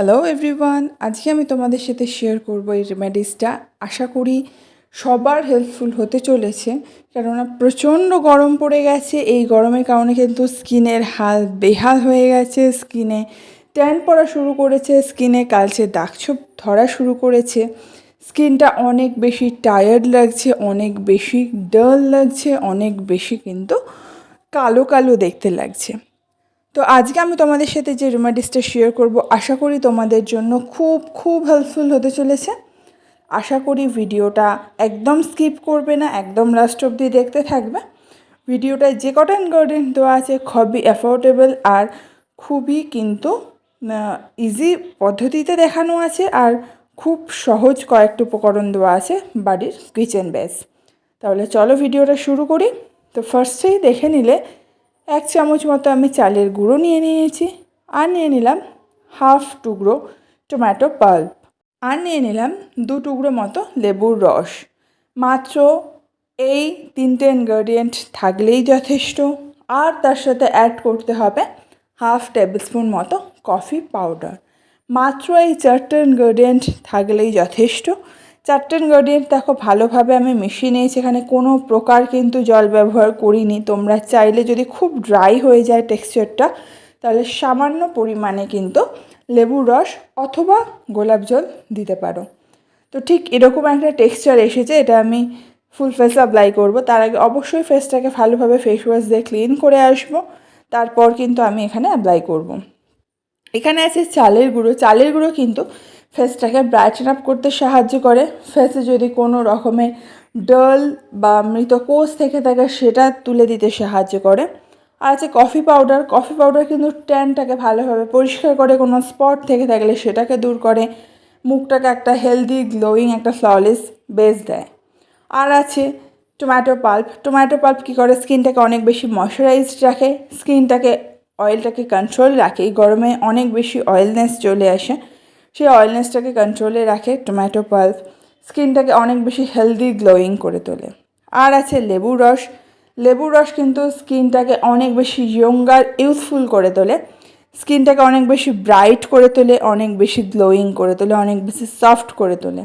Hello everyone আজকে আমি তোমাদের সাথে শেয়ার করব এই রেমেডিসটা আশা করি সবার হেল্পফুল হতে চলেছে। কেননা প্রচণ্ড গরম পড়ে গেছে। এই গরমের কারণে কিন্তু স্কিনের হাল বেহাল হয়ে গেছে। স্কিনে ট্যান পড়া শুরু করেছে। স্কিনে কালচে দাগছোপ ধরা শুরু করেছে। স্কিনটা অনেক বেশি টায়ার্ড লাগছে, অনেক বেশি ডাল লাগছে, অনেক বেশি কিন্তু কালো কালো দেখতে লাগছে। তো আজকে আমি তোমাদের সাথে যে রেমেডিসটা শেয়ার করব, আশা করি তোমাদের জন্য খুব খুব হেল্পফুল হতে চলেছে। আশা করি ভিডিওটা একদম স্কিপ করবে না, একদম লাস্ট অবধি দেখতে থাকবে। ভিডিওটায় যে কটা ইনগ্রেডিয়েন্ট দেওয়া আছে খুবই অ্যাফোর্ডেবল আর খুবই কিন্তু ইজি পদ্ধতিতে দেখানো আছে আর খুব সহজ কয়েকটা উপকরণ দেওয়া আছে বাড়ির কিচেন বেস তাহলে চলো ভিডিওটা শুরু করি। তো ফার্স্টেই দেখে নিলে এক চামচ মতো আমি চালের গুঁড়ো নিয়ে নিয়েছি আর নিয়ে নিলাম হাফ টুকরো টমেটো পাল্প। আর নিয়ে নিলাম দু টুকরো মতো লেবুর রস। মাত্র এই তিনটে ইনগ্রেডিয়েন্ট থাকলেই যথেষ্ট। আর তার সাথে অ্যাড করতে হবে হাফ টেবিল স্পুন মতো কফি পাউডার মাত্র এই চারটে ইনগ্রেডিয়েন্ট থাকলেই যথেষ্ট। চারটে ইনগ্রেডিয়েন্ট দেখো, ভালোভাবে আমি মিশিয়ে নিয়েছি এখানে কোনো প্রকার কিন্তু জল ব্যবহার করিনি। তোমরা চাইলে যদি খুব ড্রাই হয়ে যায় টেক্সচারটা তাহলে সামান্য পরিমাণে কিন্তু লেবুর রস অথবা গোলাপ জল দিতে পারো। তো ঠিক এরকম একটা টেক্সচার এসেছে, এটা আমি ফুল ফেস অ্যাপ্লাই করব। তার আগে অবশ্যই ফেসটাকে ভালোভাবে ফেস ওয়াশ দিয়ে ক্লিন করে আসব। তারপর কিন্তু আমি এখানে অ্যাপ্লাই করব। এখানে আছে চালের গুঁড়ো। চালের গুঁড়ো কিন্তু ফেসটাকে ব্রাইটেন আপ করতে সাহায্য করে। ফেসে যদি কোনো রকমের ডাল বা মৃত কোষ থেকে থাকে, সেটা তুলে দিতে সাহায্য করে। আর আছে কফি পাউডার কফি পাউডার কিন্তু ট্যানটাকে ভালোভাবে পরিষ্কার করে, কোনো স্পট থেকে থাকলে সেটাকে দূর করে। মুখটাকে একটা হেলদি গ্লোয়িং একটা ফ্ললেস বেস দেয়। আর আছে টমেটো পাল্প টমেটো পাল্প কী করে? স্কিনটাকে অনেক বেশি ময়শ্চারাইজড রাখে। স্কিনটাকে অয়েলটাকে কন্ট্রোল রাখে। গরমে অনেক বেশি অয়েলনেস চলে আসে। সেই অয়েলনেসটাকে কন্ট্রোলে রাখে টমেটো পাল্প স্কিনটাকে অনেক বেশি হেলদি গ্লোয়িং করে তোলে। আর আছে লেবুর রস লেবুর রস কিন্তু স্কিনটাকে অনেক বেশি ইয়ঙ্গার ইউথফুল করে তোলে। স্কিনটাকে অনেক বেশি ব্রাইট করে তোলে, অনেক বেশি গ্লোয়িং করে তোলে, অনেক বেশি সফট করে তোলে।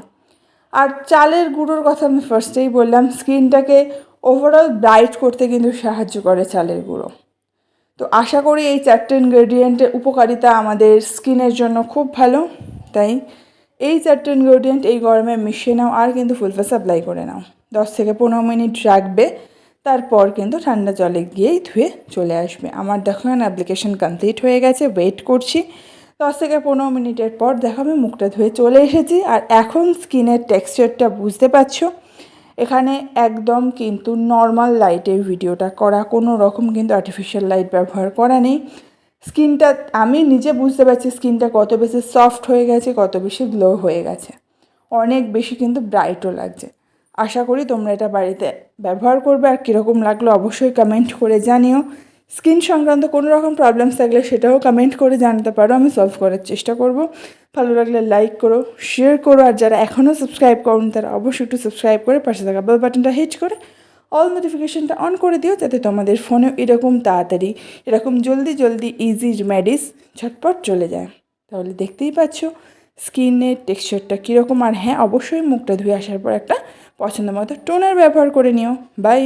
আর চালের গুঁড়োর কথা আমি ফার্স্টেই বললাম স্কিনটাকে ওভারঅল ব্রাইট করতে কিন্তু সাহায্য করে চালের গুঁড়ো। তো আশা করি এই চারটে ইনগ্রেডিয়েন্টের উপকারিতা আমাদের স্কিনের জন্য খুব ভালো। তাই এই চারটে ইনগ্রেডিয়েন্ট এই গরমে মিশিয়ে নাও আর কিন্তু ফুল ফেস অ্যাপ্লাই করে নাও। দশ থেকে পনেরো মিনিট রাখবে, তারপর কিন্তু ঠান্ডা জলে গিয়েই ধুয়ে চলে আসবে। আমার দেখো অ্যাপ্লিকেশন কমপ্লিট হয়ে গেছে ওয়েট করছি। দশ থেকে পনেরো মিনিটের পর দেখো আমি মুখটা ধুয়ে চলে এসেছি আর এখন স্কিনের টেক্সচারটা বুঝতে পারছ? এখানে একদম কিন্তু নর্মাল লাইটের ভিডিওটা করা, কোনো রকম কিন্তু আর্টিফিশিয়াল লাইট ব্যবহার করা নেই। স্কিনটা, আমি নিজে বুঝতে পারছি স্কিনটা কত বেশি সফট হয়ে গেছে, কত বেশি গ্লো হয়ে গেছে। অনেক বেশি কিন্তু ব্রাইটও লাগছে। আশা করি তোমরা এটা বাড়িতে ব্যবহার করবে আর কীরকম লাগল অবশ্যই কমেন্ট করে জানিও। স্কিন সংক্রান্ত কোনো রকম প্রবলেমস থাকলে সেটাও কমেন্ট করে জানতে পারো, আমি সলভ করার চেষ্টা করব। ভালো লাগলে লাইক করো শেয়ার করো, আর যারা এখনও সাবস্ক্রাইব করুন তারা অবশ্যই একটু সাবস্ক্রাইব করে পাশে থাকা বেল বাটনটা হিট করে অল নোটিফিকেশানটা অন করে দিও, যাতে তোমাদের ফোনেও এরকম তাড়াতাড়ি, এরকম জলদি জলদি ইজি রেমেডিস ঝটপট চলে যায়। তাহলে দেখতেই পাচ্ছ স্কিনের টেক্সচারটা কীরকম, আর হ্যাঁ অবশ্যই মুখটা ধুয়ে আসার পর একটা পছন্দ মতো টোনার ব্যবহার করে নিও। বাই